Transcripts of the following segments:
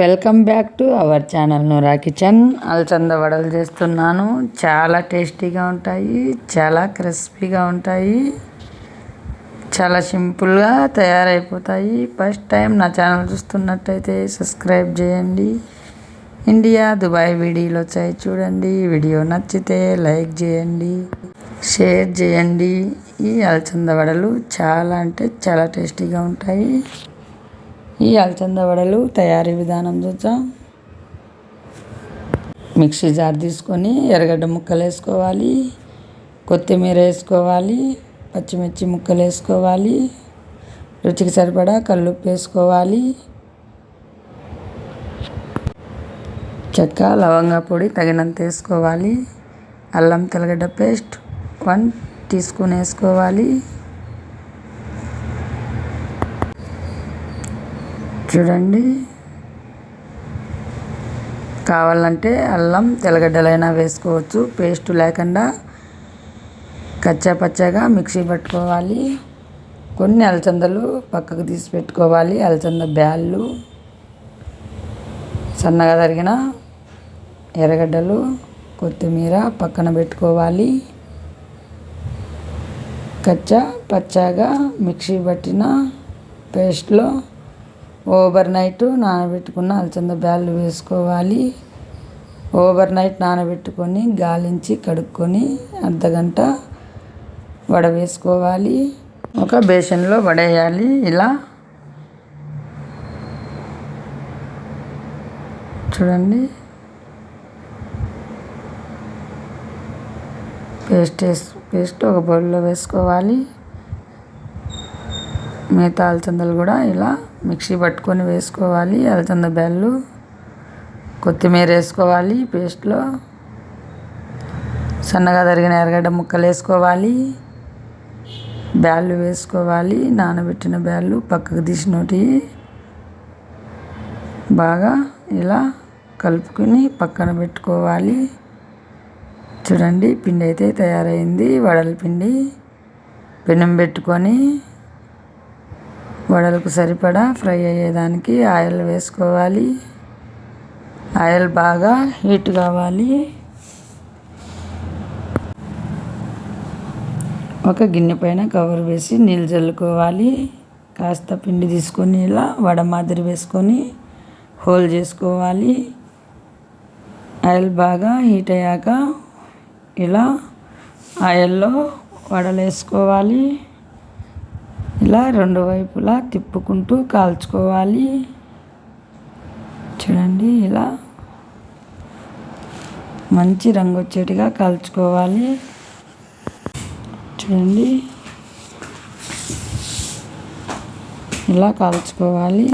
Welcome back to our channel Noora kitchen. అల్చంద వడలు చేస్తున్నాను. చాలా టేస్టీగా ఉంటాయి. చాలా క్రిస్పీగా ఉంటాయి. చాలా సింపుల్గా తయారైపోతాయి. ఫస్ట్ టైం నా ఛానల్ చూస్తున్నట్టయితే సబ్స్క్రైబ్ చేయండి. ఇండియా దుబాయ్ వీడియోలు వచ్చాయి చూడండి. వీడియో నచ్చితే లైక్ చేయండి. షేర్ చేయండి. ఈ అల్చంద వడలు చాలా అంటే చాలా టేస్టీగా ఉంటాయి. ఈ అలచంద వడలు తయారీ విధానం చూద్దాం. మిక్సీ జార్ తీసుకొని ఎర్రగడ్డ ముక్కలు వేసుకోవాలి కొత్తిమీర వేసుకోవాలి. పచ్చిమిర్చి ముక్కలు వేసుకోవాలి రుచికి సరిపడా కల్లుప్పు వేసుకోవాలి. చెక్క లవంగా పొడి తగినంత వేసుకోవాలి. అల్లం తెల్లగడ్డ పేస్ట్ వన్ టీ స్పూన్ వేసుకోవాలి. చూడండి. కావాలంటే అల్లం తెల్లగడ్డలైనా వేసుకోవచ్చు. పేస్ట్ లేకుండా కచ్చా పచ్చగా మిక్సీ పట్టుకోవాలి. కొన్ని అలచందలు పక్కకు తీసి పెట్టుకోవాలి. అలచంద బ్యాళ్ళు సన్నగా తరిగిన ఎర్రగడ్డలు కొత్తిమీర పక్కన పెట్టుకోవాలి. కచ్చా పచ్చాగా మిక్సీ పట్టిన పేస్ట్లో ఓవర్ నైట్ నానబెట్టుకున్న అలచంద బ్యాళ్ళు వేసుకోవాలి. ఓవర్ నైట్ నానబెట్టుకొని గాలించి కడుక్కొని అర్ధగంట వడ వేసుకోవాలి. ఒక బేసన్లో వడేయాలి ఇలా చూడండి. పేస్ట్ వేసి పేస్ట్ ఒక బౌల్లో వేసుకోవాలి. మిగతా అలచందలు కూడా ఇలా మిక్సీ పట్టుకొని వేసుకోవాలి. అలచంద బెల్లు కొత్తిమీర వేసుకోవాలి పేస్ట్లో. సన్నగా తరిగిన ఎర్రగడ్డ ముక్కలు వేసుకోవాలి. బ్యాళ్ళు వేసుకోవాలి. నానబెట్టిన బ్యాళ్ళు పక్కకు తీసినోటి బాగా ఇలా కలుపుకొని పక్కన పెట్టుకోవాలి. చూడండి పిండి అయితే తయారైంది. వడల పిండి పెనం పెట్టుకొని వడలకు సరిపడా ఫ్రై అయ్యేదానికి ఆయిల్ వేసుకోవాలి. ఆయిల్ బాగా హీట్ కావాలి. ఒక గిన్నె పైన కవర్ వేసి నీళ్ళు చల్లుకోవాలి. కాస్త పిండి తీసుకొని ఇలా వడ మాదిరి వేసుకొని హోల్ చేసుకోవాలి. ఆయిల్ బాగా హీట్ అయ్యాక ఇలా ఆయిల్లో వడలు వేసుకోవాలి. ఇలా రెండు వైపులా తిప్పుకుంటూ కాల్చుకోవాలి. చూడండి ఇలా మంచి రంగు వచ్చేట్టుగా కాల్చుకోవాలి. చూడండి ఇలా కాల్చుకోవాలి.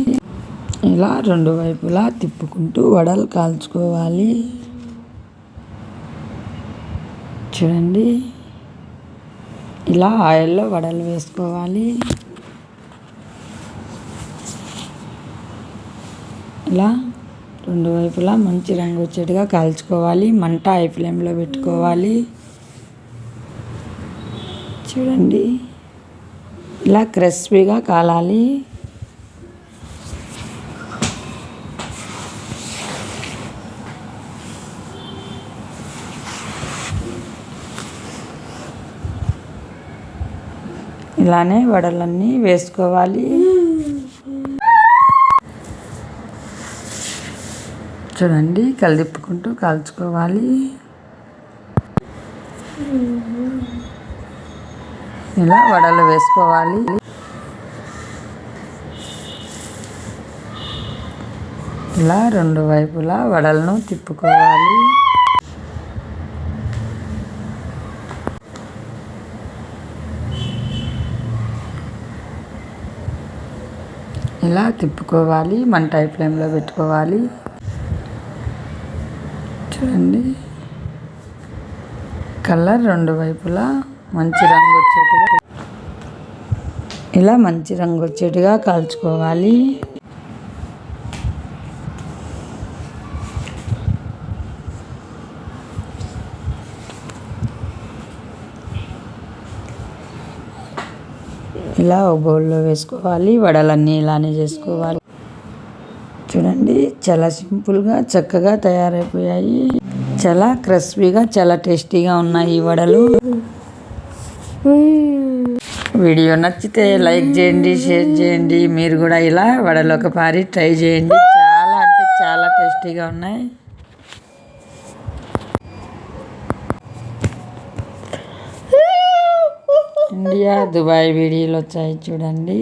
ఇలా రెండు వైపులా తిప్పుకుంటూ వడలు కాల్చుకోవాలి. చూడండి ఇలా ఆయిల్లో వడలు వేసుకోవాలి. ఇలా రెండు వైపులా మంచి రంగు వచ్చేట్టుగా కాల్చుకోవాలి. మంట హై ఫ్లేమ్లో పెట్టుకోవాలి. చూడండి. ఇలా క్రిస్పీగా కాలాలి. ఇలానే వడలన్నీ వేసుకోవాలి. చూడండి కలిదిప్పుకుంటూ కాల్చుకోవాలి. ఇలా వడలు వేసుకోవాలి. ఇలా రెండు వైపులా వడలను తిప్పుకోవాలి. ఇలా తిప్పుకోవాలి మంట ఫ్లేమ్లో పెట్టుకోవాలి. చూడండి. కలర్ రెండు వైపులా మంచి రంగు వచ్చేట్టుగా ఇలా మంచి రంగు వచ్చేట్టుగా కాల్చుకోవాలి. ఇలా ఒక బౌల్లో వేసుకోవాలి. వడలన్నీ ఇలానే చేసుకోవాలి. చూడండి. చాలా సింపుల్గా చక్కగా తయారైపోయాయి. చాలా క్రిస్పీగా చాలా టేస్టీగా ఉన్నాయి ఈ వడలు. వీడియో నచ్చితే లైక్ చేయండి షేర్ చేయండి. మీరు కూడా ఇలా వడలు ఒక పారి ట్రై చేయండి. చాలా అంటే చాలా టేస్టీగా ఉన్నాయి. ఇండియా దుబాయ్ వీడియోలు వచ్చాయి చూడండి.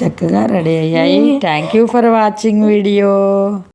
చక్కగా రెడీ అయ్యాయి. Thank you for watching video